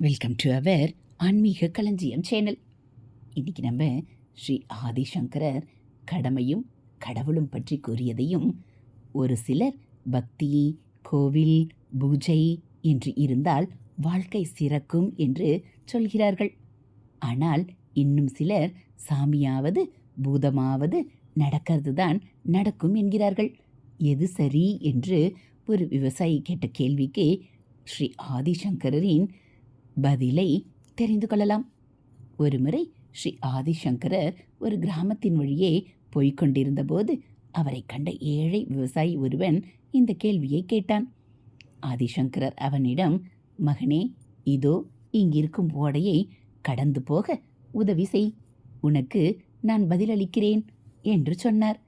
Welcome to our ஆன்மீக களஞ்சியம் channel இன்றைக்கி நம்ம ஸ்ரீ ஆதிசங்கரர் கடமையும் கடவுளும் பற்றி கூறியதையும் ஒரு சிலர் பக்தி கோவில் பூஜை என்று இருந்தால் வாழ்க்கை சிறக்கும் என்று சொல்கிறார்கள். ஆனால் இன்னும் சிலர் சாமியாவது பூதமாவது நடக்கிறது தான் நடக்கும் என்கிறார்கள். எது சரி என்று ஒரு விவசாயி கேட்ட கேள்விக்கு ஸ்ரீ ஆதிசங்கரின் பதிலை தெரிந்து கொள்ளலாம். ஒருமுறை ஸ்ரீ ஆதிசங்கரர் ஒரு கிராமத்தின் வழியே போய்க் கொண்டிருந்தபோது அவரை கண்ட ஏழை விவசாயி ஒருவன் இந்த கேள்வியை கேட்டான். ஆதிசங்கரர் அவனிடம் மகனே இதோ இங்கிருக்கும் ஓடையை கடந்து போக உதவி செய். உனக்கு நான் பதிலளிக்கிறேன் என்று சொன்னார்.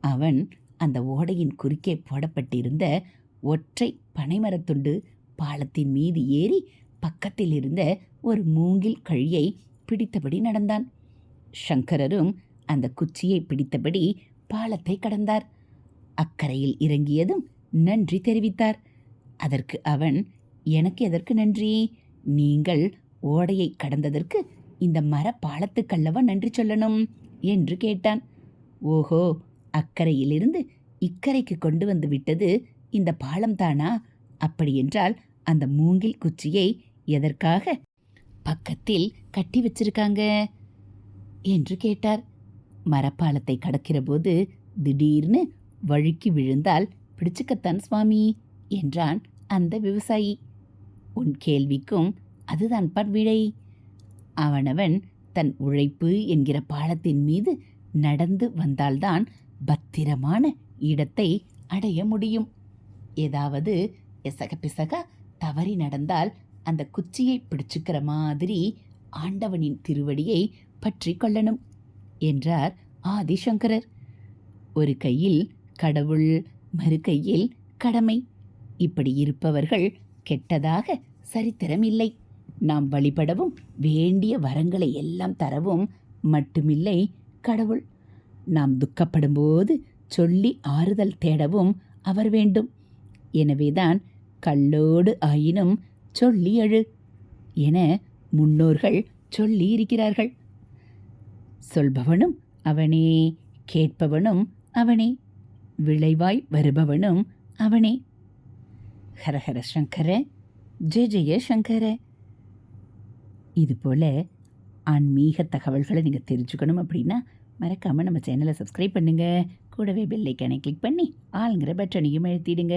அவன் அந்த ஓடையின் குறுக்கே போடப்பட்டிருந்த ஒற்றை பனைமரத்துண்டு பாலத்தின் மீது ஏறி பக்கத்தில் இருந்த ஒரு மூங்கில் கழியை பிடித்தபடி நடந்தான். சங்கரரும் அந்த குச்சியை பிடித்தபடி பாலத்தை கடந்தார். அக்கரையில் இறங்கியதும் நன்றி தெரிவித்தார். அதற்கு அவன் எனக்கு எதற்கு நன்றி? நீங்கள் ஓடையை கடந்ததற்கு இந்த மர பாலத்துக்கல்லவா நன்றி சொல்லணும்? என்று கேட்டான். ஓஹோ அக்கரையிலிருந்து இக்கரைக்கு கொண்டு வந்து விட்டது இந்த பாலம் தானா? அப்படியென்றால் அந்த மூங்கில் குச்சியை எதற்காக பக்கத்தில் கட்டி வச்சிருக்காங்க? என்று கேட்டார். மரப்பாலத்தை கடக்கிறபோது திடீர்னு வழுக்கி விழுந்தால் பிடிச்சுக்கத்தான் சுவாமி என்றான் அந்த விவசாயி. உன் கேள்விக்கும் அதுதான் விடை அவனவன் தன் உழைப்பு என்கிற பாலத்தின் மீது நடந்து வந்தால்தான் பத்திரமான இடத்தை அடைய முடியும். ஏதாவது எசக பிசக தவறி நடந்தால் அந்த குச்சியை பிடிச்சுக்கிற மாதிரி ஆண்டவனின் திருவடியை பற்றி கொள்ளணும் என்றார் ஆதிசங்கரர். ஒரு கையில் கடவுள் மறு கையில் கடமை. இப்படி இருப்பவர்கள் கெட்டதாக சரித்திரம் இல்லை. நாம் வழிபடவும் வேண்டிய வரங்களை எல்லாம் தரவும் மட்டுமில்லை கடவுள். நாம் துக்கப்படும்போது சொல்லி ஆறுதல் தேடவும் அவர் வேண்டும். எனவேதான் கல்லோடு ஆயினும் சொல்லி அழு என முன்னோர்கள் சொல்லி இருக்கிறார்கள் சொல்பவனும் அவனே கேட்பவனும் அவனே விளைவாய் வருபவனும் அவனே. ஹரஹர சங்கர ஜெய ஜெய சங்கர. இதுபோல் ஆன்மீக தகவல்களை நீங்கள் தெரிஞ்சுக்கணும் அப்படின்னா மறக்காமல் நம்ம சேனலை சப்ஸ்கிரைப் பண்ணுங்கள் கூடவே பெல்லைக்கானை கிளிக் பண்ணி ஆளுங்கிற பட்டனையும் எழுத்திடுங்க